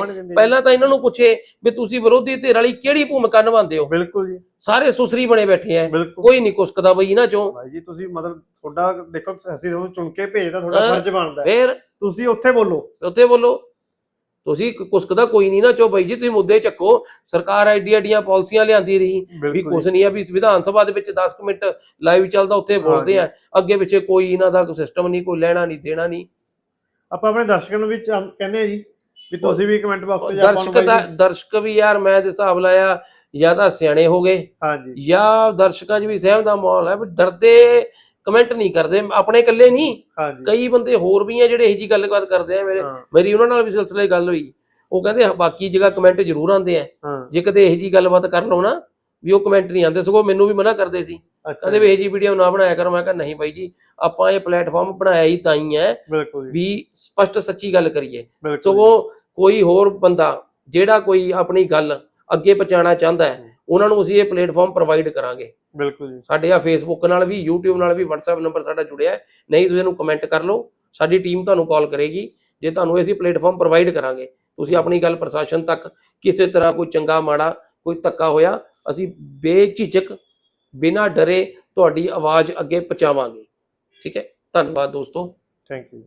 ਪਹਿਲਾਂ ਤਾਂ ਇਹਨਾਂ ਨੂੰ ਪੁੱਛੇ ਵੀ ਤੁਸੀਂ ਵਿਰੋਧੀ ਧਿਰ ਵਾਲੀ ਕਿਹੜੀ ਭੂਮਿਕਾ ਨਿਭਾਉਂਦੇ ਹੋ? ਬਿਲਕੁਲ ਜੀ। ਸਾਰੇ ਸੁਸਰੀ ਬਣੇ ਬੈਠੇ ਬਿਲਕੁਲ। ਕੋਈ ਨਹੀਂ ਕੁਸਕਦਾ ਬਈ ਇਹਨਾਂ ਚੋਂ। ਭਾਈ ਜੀ ਤੁਸੀਂ ਮਤਲਬ ਤੁਹਾਡਾ ਦੇਖੋ ਅਸੀਂ ਤੁਹਾਨੂੰ ਚੁਣ ਕੇ ਭੇਜਦਾ ਤੁਹਾਡਾ। ਫਰਜ਼ ਬਣਦਾ। ਫੇਰ? ਤੁਸੀਂ ਉੱਥੇ ਬੋਲੋ। ਉੱਥੇ ਬੋਲੋ। ਤੁਸੀਂ ਕੁਸਕਦਾ ਕੋਈ ਨਹੀਂ ਨਾ ਚੋ ਬਈ ਜੀ ਤੁਸੀਂ ਮੁੱਦੇ ਚੱਕੋ। ਸਰਕਾਰ ਐਡੀ ਐਡੀਆਂ ਪਾਲਿਸੀਆਂ ਲਿਆਂਦੀ ਰਹੀ। ਵੀ ਕੁਛ ਨਹੀਂ ਆ ਵੀ ਵਿਧਾਨ ਸਭਾ ਦੇ ਵਿੱਚ 10 ਕੁ ਮਿੰਟ ਲਾਈਵ ਚੱਲਦਾ ਉੱਥੇ ਬੋਲਦੇ ਆ ਅੱਗੇ ਪਿੱਛੇ ਕੋਈ ਇਹਨਾਂ ਦਾ ਕੋਈ ਸਿਸਟਮ ਨਹੀਂ ਕੋਈ ਲੈਣਾ ਨਹੀਂ ਦੇਣਾ ਨਹੀਂ ਆਪਾਂ ਆਪਣੇ ਦਰਸ਼ਕਾਂ ਨੂੰ ਵੀ ਕਹਿੰਦੇ ਆ ਜੀ ਵੀ ਤੁਸੀਂ ਵੀ ਕਮੈਂਟ ਬਾਕਸ 'ਚ ਦਰਸ਼ਕ ਦਾ ਦਰਸ਼ਕ ਵੀ ਯਾਰ ਮੈਂ ਤੇ ਹਿਸਾਬ ਲਾਇਆ ਜਾਂ ਤਾਂ ਸਿਆਣੇ ਹੋ ਗਏ ਹਾਂਜੀ। ਜਾਂ ਦਰਸ਼ਕਾਂ 'ਚ ਵੀ ਸਹਿਮ ਦਾ ਮਾਹੌਲ ਹੈ ਵੀ ਡਰਦੇ ਕਮੈਂਟ ਨਹੀਂ ਕਰਦੇ ਆਪਣੇ ਇਕੱਲੇ ਨਹੀਂ। ਹਾਂਜੀ। ਕਈ ਬੰਦੇ ਹੋਰ ਵੀ ਆ ਜਿਹੜੇ ਇਹੋ ਜੀ ਗੱਲਬਾਤ ਕਰਦੇ ਆ ਮੇਰੇ ਹਾਂ, ਮੇਰੀ ਉਹਨਾਂ ਨਾਲ ਵੀ ਸਿਲਸਿਲੇ ਗੱਲ ਹੋਈ। ਉਹ ਕਹਿੰਦੇ ਹਾਂ, ਬਾਕੀ ਜਗ੍ਹਾ ਕਮੈਂਟ ਜ਼ਰੂਰ ਆਉਂਦੇ ਆ। ਹਾਂ। ਜੇ ਕਦੇ ਇਹੋ ਜੀ ਗੱਲਬਾਤ ਕਰ ਲਓ ਨਾ ਵੀ ਉਹ ਕਮੈਂਟ ਨਹੀਂ ਆਉਂਦੇ ਸਗੋਂ ਮੈਨੂੰ ਵੀ ਮਨਾ ਕਰਦੇ ਸੀ। ਅੱਛਾ। ਕਹਿੰਦੇ ਵੀ ਇਹੋ ਜੀ ਵੀਡੀਓ ਨਾ ਬਣਾਇਆ ਕਰੋ ਮੈਂ ਕਿਹਾ ਨਹੀਂ ਬਾਈ ਜੀ ਆਪਾਂ ਇਹ ਪਲੇਟਫਾਰਮ ਬਣਾਇਆ ਹੀ ਤਾਂ ਹੀ ਹੈ ਬਿਲਕੁਲ ਜੀ। ਵੀ ਸਪਸ਼ਟ ਸੱਚੀ ਗੱਲ ਕਰੀਏ। ਬਿਲਕੁਲ ਸਗੋਂ ਕੋਈ ਹੋਰ ਬੰਦਾ ਜਿਹੜਾ ਕੋਈ ਆਪਣੀ ਗੱਲ ਅੱਗੇ ਪਹੁੰਚਾਉਣਾ ਚਾਹੁੰਦਾ ਹੈ ਉਹਨਾਂ ਨੂੰ ਅਸੀਂ ਇਹ ਪਲੇਟਫਾਰਮ ਪ੍ਰੋਵਾਈਡ ਕਰਾਂਗੇ। ਬਿਲਕੁਲ ਜੀ। ਸਾਡੇ ਆ ਫੇਸਬੁੱਕ ਨਾਲ ਵੀ YouTube ਨਾਲ ਵੀ WhatsApp ਨੰਬਰ ਸਾਡਾ ਜੁੜਿਆ ਹੈ। ਨਹੀਂ ਤੁਸੀਂ ਇਹਨੂੰ ਕਮੈਂਟ ਕਰ ਲਓ। ਸਾਡੀ ਟੀਮ ਤੁਹਾਨੂੰ ਕਾਲ ਕਰੇਗੀ। ਜੇ ਤੁਹਾਨੂੰ ਅਸੀਂ ਪਲੇਟਫਾਰਮ ਪ੍ਰੋਵਾਈਡ ਕਰਾਂਗੇ ਤੁਸੀਂ ਆਪਣੀ ਗੱਲ ਪ੍ਰਸ਼ਾਸਨ ਤੱਕ ਕਿਸੇ ਤਰ੍ਹਾਂ ਕੋਈ ਚੰਗਾ ਮਾੜਾ ਕੋਈ ਧੱਕਾ ਹੋਇਆ ਅਸੀਂ ਬੇਝਿਜਕ ਬਿਨਾਂ ਡਰੇ ਤੁਹਾਡੀ ਆਵਾਜ਼ ਅੱਗੇ ਪਹੁੰਚਾਵਾਂਗੇ। ਠੀਕ ਹੈ? ਧੰਨਵਾਦ ਦੋਸਤੋ। Thank you